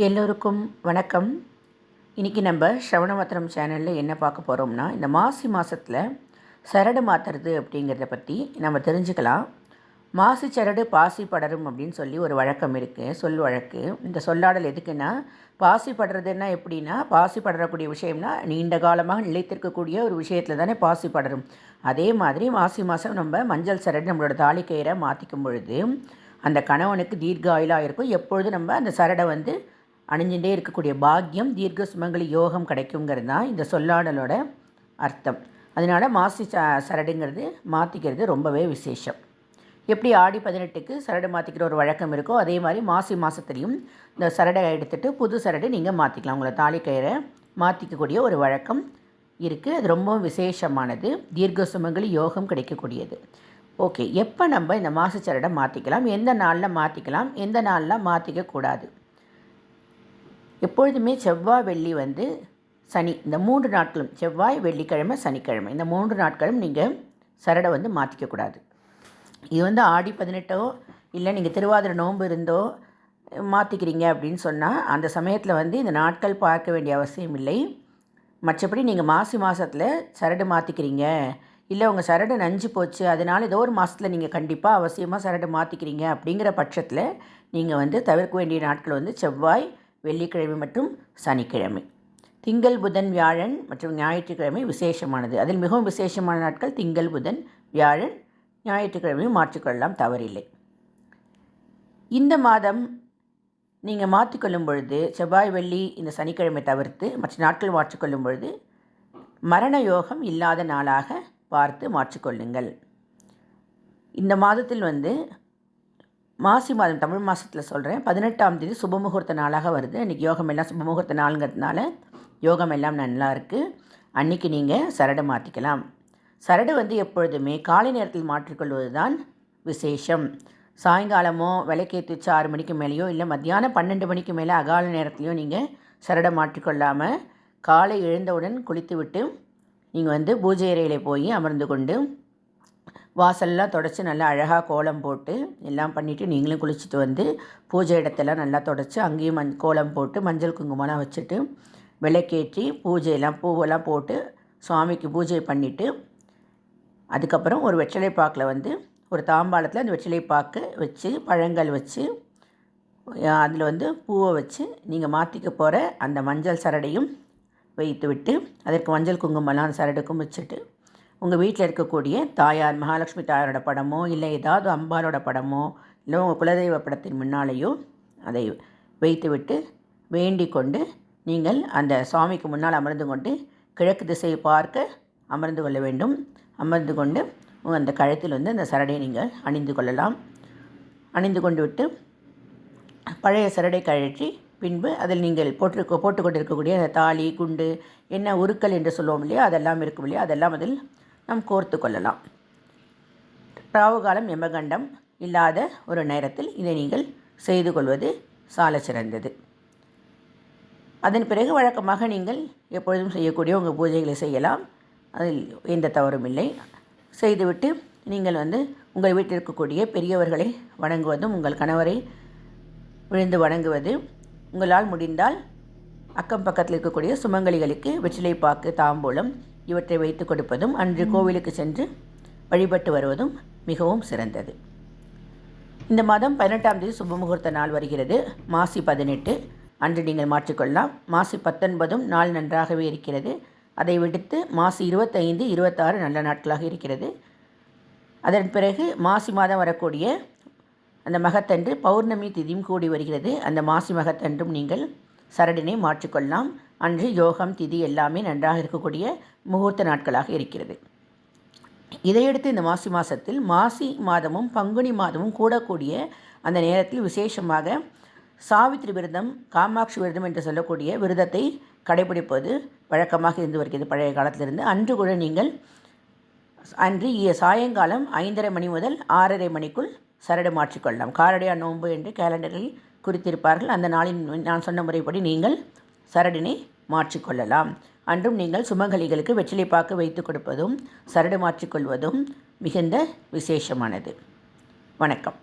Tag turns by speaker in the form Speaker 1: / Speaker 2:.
Speaker 1: எல்லோருக்கும் வணக்கம். இன்றைக்கி நம்ம ஸ்ரவணவத்திரம் சேனலில் என்ன பார்க்க போகிறோம்னா இந்த மாசி மாதத்தில் சரடு மாற்றுறது அப்படிங்கிறத பற்றி நம்ம தெரிஞ்சுக்கலாம். மாசி சரடு பாசி படரும் அப்படின்னு சொல்லி ஒரு வழக்கம் இருக்குது சொல் வழக்கு. இந்த சொல்லாடல் எதுக்குன்னா பாசி படுறதுன்னா எப்படின்னா பாசி படரக்கூடிய விஷயம்னா நீண்ட காலமாக நிலைத்திருக்கக்கூடிய ஒரு விஷயத்தில் தானே பாசி படரும். அதே மாதிரி மாசி மாதம் நம்ம மஞ்சள் சரடு நம்மளோட தாலி கயிறை மாற்றிக்கும் பொழுது அந்த கணவனுக்கு தீர்க்க இருக்கும். எப்பொழுது நம்ம அந்த சரடை வந்து அணிஞ்சுட்டே இருக்கக்கூடிய பாக்கியம் தீர்க்க சுமங்கலி யோகம் கிடைக்குங்கிறது தான் இந்த சொல்லாடலோட அர்த்தம். அதனால் மாசி ச சரடுங்கிறது மாற்றிக்கிறது ரொம்பவே விசேஷம். எப்படி ஆடி பதினெட்டுக்கு சரடு மாற்றிக்கிற ஒரு வழக்கம் இருக்கோ அதே மாதிரி மாசி மாதத்துலேயும் இந்த சரடை எடுத்துகிட்டு புது சரடு நீங்கள் மாற்றிக்கலாம் உங்களை தாலி கயிறை மாற்றிக்கக்கூடிய ஒரு வழக்கம் இருக்குது அது ரொம்பவும் விசேஷமானது. தீர்க்க சுமங்கலி யோகம் கிடைக்கக்கூடியது. ஓகே எப்போ நம்ம இந்த மாசச்சரடை மாற்றிக்கலாம் எந்த நாளில் மாற்றிக்கலாம் எந்த நாளில் மாற்றிக்கக்கூடாது எப்பொழுதுமே செவ்வாய் வெள்ளி வந்து சனி இந்த மூன்று நாட்களும் செவ்வாய் வெள்ளிக்கிழமை சனிக்கிழமை இந்த மூன்று நாட்களும் நீங்கள் சரடை வந்து மாற்றிக்கக்கூடாது இது வந்து ஆடி பதினெட்டோ இல்லை நீங்கள் திருவாதிரை நோன்பு இருந்தோ மாற்றிக்கிறீங்க அப்படின்னு சொன்னால் அந்த சமயத்தில் வந்து இந்த நாட்கள் பார்க்க வேண்டிய அவசியம் இல்லை. மற்றபடி நீங்கள் மாசி மாதத்தில் சரடு மாற்றிக்கிறீங்க இல்லை உங்கள் சரடு நஞ்சு போச்சு அதனால் ஏதோ ஒரு மாதத்தில் நீங்கள் கண்டிப்பாக அவசியமாக சரடு மாற்றிக்கிறீங்க அப்படிங்கிற பட்சத்தில் நீங்கள் வந்து தவிர்க்க வேண்டிய நாட்கள் வந்து செவ்வாய் வெள்ளிக்கிழமை மற்றும் சனிக்கிழமை. திங்கள் புதன் வியாழன் மற்றும் ஞாயிற்றுக்கிழமை விசேஷமானது. அதில் மிகவும் விசேஷமான நாட்கள் திங்கள் புதன் வியாழன் ஞாயிற்றுக்கிழமையும் மாற்றிக்கொள்ளலாம் தவறில்லை. இந்த மாதம் நீங்கள் மாற்றிக்கொள்ளும் பொழுது செவ்வாய் வெள்ளி இந்த சனிக்கிழமை தவிர்த்து மற்ற நாட்கள் மாற்றிக்கொள்ளும் பொழுது மரண யோகம் இல்லாத நாளாக பார்த்து மாற்றிக்கொள்ளுங்கள். இந்த மாதத்தில் வந்து மாசி மாதம் தமிழ் மாதத்தில் சொல்கிறேன் பதினெட்டாம் தேதி சுபமுகூர்த்த நாளாக வருது. அன்றைக்கி யோகம் எல்லாம் சுபமுகூர்த்த நாளுங்கிறதுனால யோகம் எல்லாம் நல்லா இருக்குது அன்றைக்கி நீங்கள் சரடு மாற்றிக்கலாம் சரடு வந்து எப்பொழுதுமே காலை நேரத்தில் மாற்றிக்கொள்வது தான் விசேஷம். சாயங்காலமோ விளக்கேற்றி வச்சு ஆறு மணிக்கு மேலேயோ இல்லை மத்தியானம் பன்னெண்டு மணிக்கு மேலே அகால நேரத்துலையோ நீங்கள் சரடை மாற்றிக்கொள்ளாமல் காலை எழுந்தவுடன் குளித்துவிட்டு நீங்கள் வந்து பூஜை அறையில் போய் அமர்ந்து கொண்டு வாசல்லாம் தொடச்சி நல்லா அழகாக கோலம் போட்டு எல்லாம் பண்ணிவிட்டு நீங்களும் குளிச்சுட்டு வந்து பூஜை இடத்தெல்லாம் நல்லா தொடச்சி அங்கேயும் மண் கோலம் போட்டு மஞ்சள் குங்குமம்லாம் வச்சுட்டு விளக்கேற்றி பூஜையெல்லாம் பூவெல்லாம் போட்டு சுவாமிக்கு பூஜை பண்ணிவிட்டு அதுக்கப்புறம் ஒரு வெற்றிலை பாக்கில் வந்து ஒரு தாம்பாளத்தில் அந்த வெற்றிலை பாக்கு வச்சு பழங்கள் வச்சு அதில் வந்து பூவை வச்சு நீங்கள் மாற்றிக்க போகிற அந்த மஞ்சள் சரடையும் வைத்து விட்டு அதற்கு மஞ்சள் குங்குமம்லாம் சரடுக்கும் வச்சுட்டு உங்கள் வீட்டில் இருக்கக்கூடிய தாயார் மகாலட்சுமி தாயாரோட படமோ இல்லை ஏதாவது அம்பாலோட படமோ இல்லை உங்கள் குலதெய்வ படத்தின் முன்னாலேயோ அதை வைத்துவிட்டு வேண்டிக் கொண்டு நீங்கள் அந்த சுவாமிக்கு முன்னால் அமர்ந்து கொண்டு கிழக்கு திசையை பார்க்க அமர்ந்து கொள்ள வேண்டும். அமர்ந்து கொண்டு உங்கள் அந்த கழுத்தில் வந்து அந்த சரடையை நீங்கள் அணிந்து கொள்ளலாம். அணிந்து கொண்டு விட்டு பழைய சரடை கழற்றி பின்பு அதில் நீங்கள் போட்டுக் போட்டுக்கொண்டு இருக்கக்கூடிய அந்த தாலி குண்டு என்ன உருக்கள் என்று சொல்லுவோம் இல்லையா? அதெல்லாம் இருக்கும் இல்லையா? அதெல்லாம் அதில் நாம் கோர்த்து கொள்ளலாம். ராவுகாலம் எமகண்டம் இல்லாத ஒரு நேரத்தில் இதை நீங்கள் செய்து கொள்வது சால சிறந்தது. அதன் பிறகு வழக்கமாக நீங்கள் எப்பொழுதும் செய்யக்கூடிய உங்கள் பூஜைகளை செய்யலாம். அதில் எந்த தவறும் இல்லை. செய்துவிட்டு நீங்கள் வந்து உங்கள் வீட்டில் இருக்கக்கூடிய பெரியவர்களை வணங்குவதும் உங்கள் கணவரை விழுந்து வணங்குவது உங்களால் முடிந்தால் அக்கம் பக்கத்தில் இருக்கக்கூடிய சுமங்கலிகளுக்கு வெற்றிலை பாக்கு தாம்பூலம் இவற்றை வைத்து கொடுப்பதும் அன்று கோவிலுக்கு சென்று வழிபட்டு வருவதும் மிகவும் சிறந்தது. இந்த மாதம் பதினெட்டாம் தேதி சுபமுகூர்த்த நாள் வருகிறது. மாசி பதினெட்டு. அன்று நீங்கள் மாற்றிக்கொள்ளலாம். மாசி பத்தொன்பதும் நாள் நன்றாகவே இருக்கிறது. அதை விடுத்து மாசி இருபத்தைந்து இருபத்தாறு நல்ல நாட்களாக இருக்கிறது. அதன் பிறகு மாசி மாதம் வரக்கூடிய அந்த மகத்தன்று பௌர்ணமி திதியும் கூடி வருகிறது. அந்த மாசி மகத்தன்றும் நீங்கள் சரடினை மாற்றிக்கொள்ளலாம். அன்று யோகம் திதி எல்லாமே நன்றாக இருக்கக்கூடிய முகூர்த்த நாட்களாக இருக்கிறது. இதையடுத்து இந்த மாசி மாதத்தில் மாசி மாதமும் பங்குனி மாதமும் கூடக்கூடிய அந்த நேரத்தில் விசேஷமாக சாவித்திரி விரதம் காமாட்சி விரதம் என்று சொல்லக்கூடிய விரதத்தை கடைபிடிப்பது வழக்கமாக இருந்து வருகிறது பழைய காலத்திலிருந்து. அன்று கூட நீங்கள் அன்று சாயங்காலம் ஐந்தரை மணி முதல் ஆறரை மணிக்குள் சரடு மாற்றிக்கொள்ளலாம். காரடையா நோன்பு என்று கேலண்டரில் குறித்திருப்பார்கள். அந்த நாளின் நான் சொன்ன முறைப்படி நீங்கள் சரடினை மாற்றிக்கொள்ளலாம். அன்றும் நீங்கள் சுமங்கலிகளுக்கு வெற்றிலை பாக்கு வைத்து கொடுப்பதும் சரடு மாற்றிக்கொள்வதும் மிகுந்த விசேஷமானது. வணக்கம்.